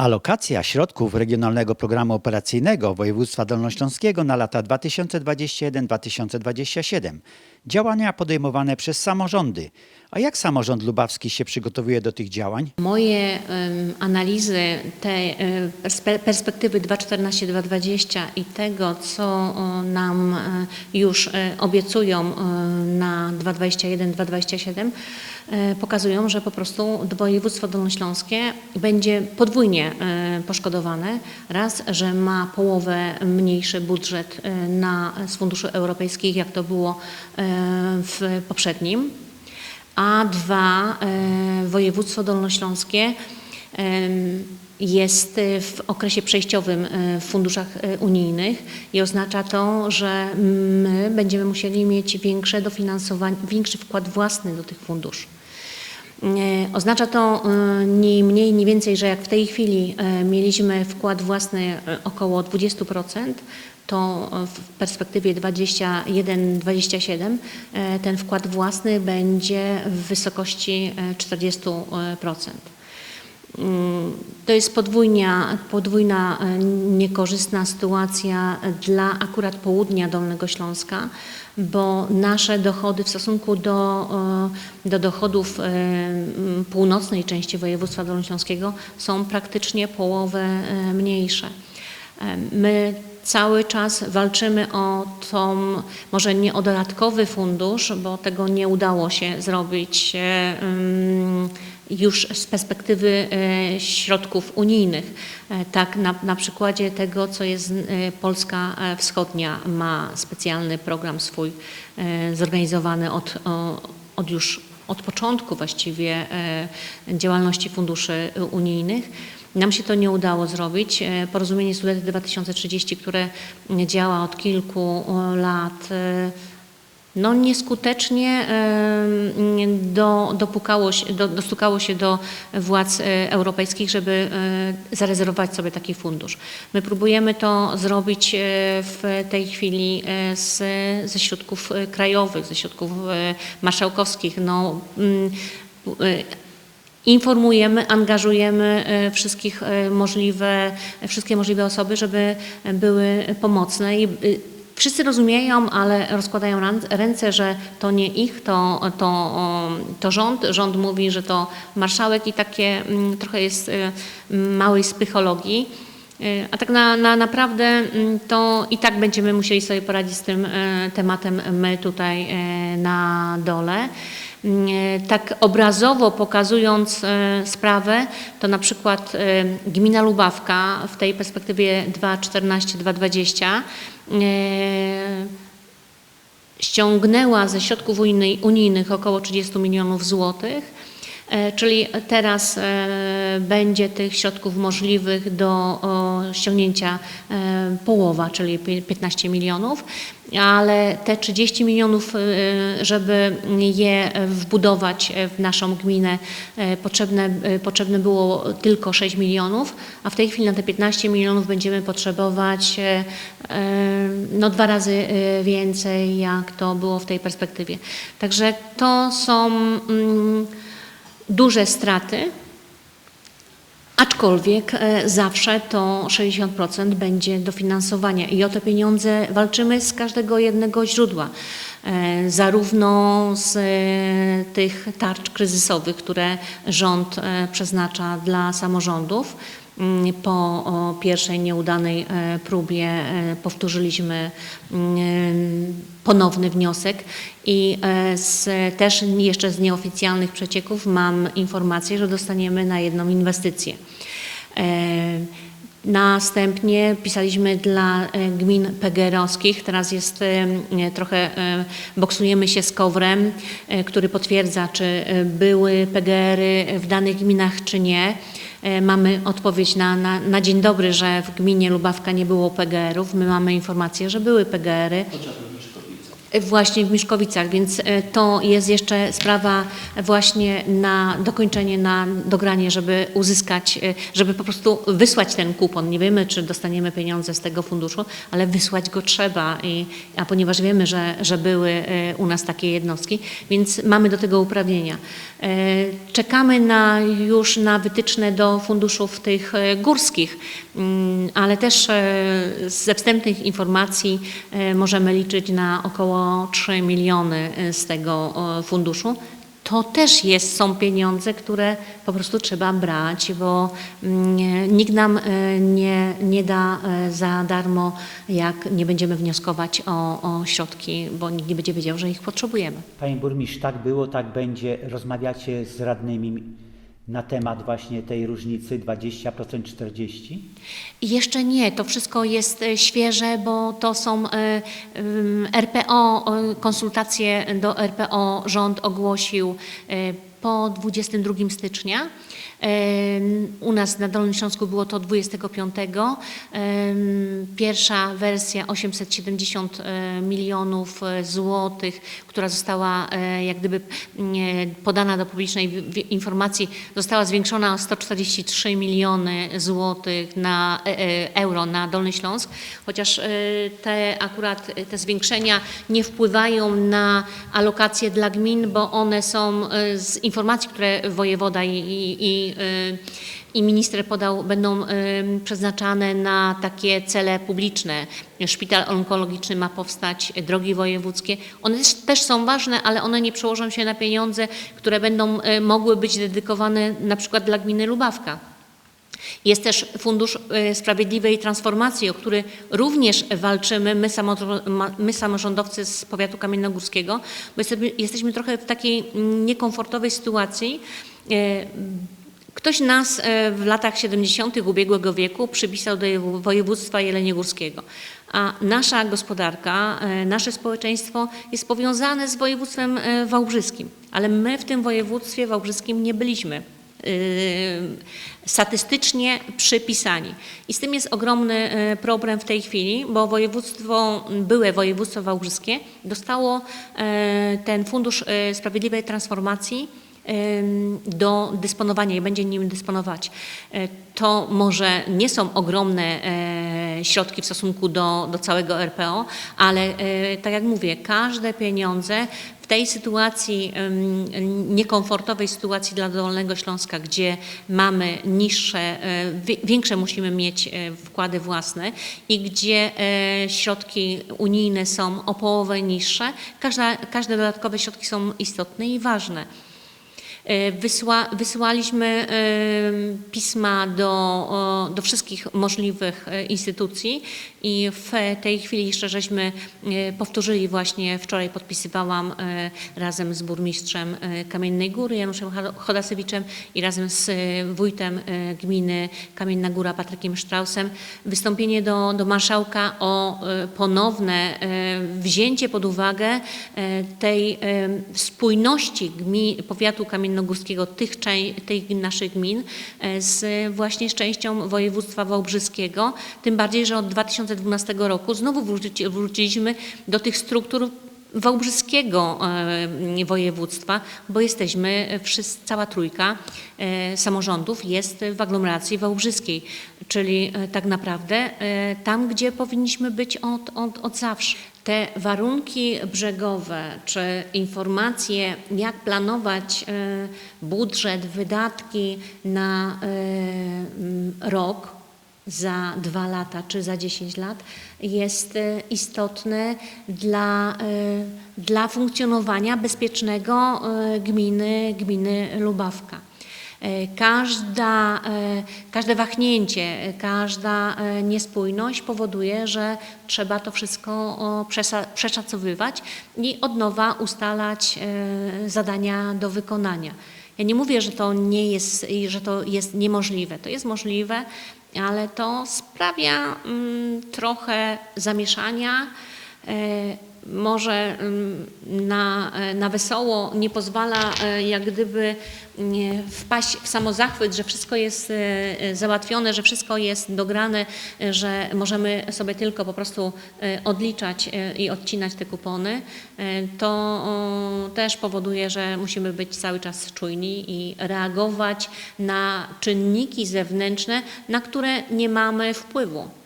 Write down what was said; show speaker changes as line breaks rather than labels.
Alokacja środków Regionalnego Programu Operacyjnego Województwa Dolnośląskiego na lata 2021-2027. Działania podejmowane przez samorządy. A jak samorząd lubawski się przygotowuje do tych działań?
Moje analizy tej e, perspe- perspektywy 2014-2020 i tego, co nam e, już e, obiecują na 2021-2027, e, pokazują, że po prostu województwo dolnośląskie będzie podwójnie poszkodowane. Raz, że ma połowę mniejszy budżet na, z funduszy europejskich, jak to było w poprzednim a dwa, e, województwo dolnośląskie jest w okresie przejściowym e, w funduszach e, unijnych i oznacza to, że my będziemy musieli mieć większe dofinansowanie, większy wkład własny do tych funduszy. E, Oznacza to e, ni mniej, ni więcej, że jak w tej chwili e, mieliśmy wkład własny około 20%, to w perspektywie 21-27 e, ten wkład własny będzie w wysokości e, 40%. Mm, To jest podwójnia, podwójna e, niekorzystna sytuacja dla akurat południa Dolnego Śląska, bo nasze dochody w stosunku do, e, do dochodów e, północnej części województwa dolnośląskiego są praktycznie połowę mniejsze. My cały czas walczymy o tą, może nie o dodatkowy fundusz, bo tego nie udało się zrobić już z perspektywy e, środków unijnych. E, Tak na, na przykładzie tego, co jest e, Polska Wschodnia ma specjalny program swój zorganizowany od, od już od początku właściwie działalności funduszy unijnych. Nam się to nie udało zrobić. Porozumienie Studety 2030, które działa od kilku lat, no nieskutecznie do, dopukało się, do, dostukało się do władz e, europejskich, żeby e, zarezerwować sobie taki fundusz. My próbujemy to zrobić e, w tej chwili z, ze środków krajowych, ze środków marszałkowskich. No, mm, Informujemy, angażujemy wszystkich możliwe, wszystkie możliwe osoby, żeby były pomocne. I wszyscy rozumieją, ale rozkładają ręce, że to nie ich, to, to, to rząd. Rząd mówi, że to marszałek i takie mm, trochę jest e, małej psychologii. E, A tak na, na naprawdę mm, to i tak będziemy musieli sobie poradzić z tym e, tematem my tutaj e, na dole. Tak obrazowo pokazując e, sprawę, to na przykład e, gmina Lubawka w tej perspektywie 2.14-2.20 e, ściągnęła ze środków unijnych około 30 milionów złotych, czyli teraz e, będzie tych środków możliwych do ściągnięcia e, połowa, czyli pi- 15 milionów, ale te 30 milionów, e, żeby je wbudować w naszą gminę, e, potrzebne, e, potrzebne było tylko 6 milionów, a w tej chwili na te 15 milionów będziemy potrzebować e, e, no, dwa razy e, więcej, jak to było w tej perspektywie. Także to są mm, duże straty, aczkolwiek e, zawsze to 60% będzie dofinansowania i o te pieniądze walczymy z każdego jednego źródła. E, Zarówno z e, tych tarcz kryzysowych, które rząd e, przeznacza dla samorządów, Mm, Po pierwszej nieudanej próbie powtórzyliśmy mm, ponowny wniosek i z, też jeszcze z nieoficjalnych przecieków mam informację, że dostaniemy na jedną inwestycję. Następnie pisaliśmy dla e, gmin PGR-owskich. Teraz jest e, trochę, e, boksujemy się z Kowrem, który potwierdza, czy były PGR-y w danych gminach, czy nie. Mamy odpowiedź na, na, na dzień dobry, że w gminie Lubawka nie było PGR-ów. My mamy informację, że były PGR-y. Właśnie w Miszkowicach, więc e, to jest jeszcze sprawa właśnie na dokończenie, na dogranie, żeby uzyskać, e, żeby po prostu wysłać ten kupon. Nie wiemy, czy dostaniemy pieniądze z tego funduszu, ale wysłać go trzeba, I, a ponieważ wiemy, że, że były e, u nas takie jednostki, więc mamy do tego uprawnienia. Czekamy na, już na wytyczne do funduszów tych górskich, mm, ale też ze wstępnych informacji możemy liczyć na około 3 miliony e, z tego funduszu. To też jest, są pieniądze, które po prostu trzeba brać, bo mm, nikt nam e, nie, nie da e, za darmo, jak nie będziemy wnioskować o, o środki, bo nikt nie będzie wiedział, że ich potrzebujemy.
Panie burmistrz, tak było, tak będzie. Rozmawiacie z radnymi na temat właśnie tej różnicy 20% 40%?
Jeszcze nie, to wszystko jest e, świeże, bo to są e, RPO, konsultacje do RPO rząd ogłosił e, po 22 stycznia. U nas na Dolnym Śląsku było to 25. Em, Pierwsza wersja 870 e, milionów e, złotych, która została e, jak gdyby podana do publicznej informacji, została zwiększona o 143 miliony złotych na euro na Dolny Śląsk, chociaż te akurat te zwiększenia nie wpływają na alokacje dla gmin, bo one są z informacji, które wojewoda i, i, i, e, i minister podał, będą e, przeznaczane na takie cele publiczne. Szpital onkologiczny ma powstać, drogi wojewódzkie. One też, są ważne, ale one nie przełożą się na pieniądze, które będą e, mogły być dedykowane na przykład dla gminy Lubawka. Jest też Fundusz Sprawiedliwej Transformacji, o który również walczymy my samorządowcy z powiatu kamiennogórskiego, bo jesteśmy, jesteśmy trochę w takiej mm, niekomfortowej sytuacji. Ktoś nas e, w latach 70. ubiegłego wieku przypisał do województwa jeleniogórskiego, a nasza gospodarka, e, nasze społeczeństwo jest powiązane z województwem e, wałbrzyskim, ale my w tym województwie wałbrzyskim nie byliśmy statystycznie przypisani. I z tym jest ogromny problem w tej chwili, bo województwo, byłe województwo wałbrzyskie dostało ten Fundusz Sprawiedliwej Transformacji do dysponowania i będzie nim dysponować. E, To może nie są ogromne e, środki w stosunku do, do całego RPO, ale e, tak jak mówię, każde pieniądze w tej sytuacji, niekomfortowej sytuacji dla Dolnego Śląska, gdzie mamy niższe, wi- większe musimy mieć wkłady własne i gdzie środki unijne są o połowę niższe, każde dodatkowe środki są istotne i ważne. E, Wysła, wysyłaliśmy e, pisma do, do wszystkich możliwych e, instytucji i w tej chwili jeszcze żeśmy powtórzyli właśnie, wczoraj podpisywałam razem z burmistrzem Kamiennej Góry Januszem Cho- Chodasewiczem i razem z wójtem gminy Kamienna Góra Patrykiem Straussem. Wystąpienie do, do marszałka o ponowne wzięcie pod uwagę tej spójności gmin, powiatu kamiennogórskiego, tych, tych naszych gmin e, z właśnie z częścią województwa wałbrzyskiego, tym bardziej, że od 2012 roku znowu wróci, wróciliśmy do tych struktur wałbrzyskiego e, województwa, bo jesteśmy, wszyscy, cała trójka e, samorządów jest w aglomeracji wałbrzyskiej, czyli e, tak naprawdę e, tam, gdzie powinniśmy być od, od, od zawsze. Te warunki brzegowe, czy informacje, jak planować e, budżet, wydatki na e, rok, za dwa lata czy za 10 lat jest e, istotne dla, e, dla funkcjonowania bezpiecznego e, gminy, gminy Lubawka. Każda, każde wahnięcie, każda niespójność powoduje, że trzeba to wszystko przeszacowywać i od nowa ustalać zadania do wykonania. Ja nie mówię, że to nie jest, że to jest niemożliwe. To jest możliwe, ale to sprawia mm, trochę zamieszania. Może ym, na, e, na wesoło nie pozwala e, jak gdyby wpaść w samozachwyt, że wszystko jest e, załatwione, że wszystko jest dograne, że możemy sobie tylko po prostu odliczać i odcinać te kupony, to też powoduje, że musimy być cały czas czujni i reagować na czynniki zewnętrzne, na które nie mamy wpływu.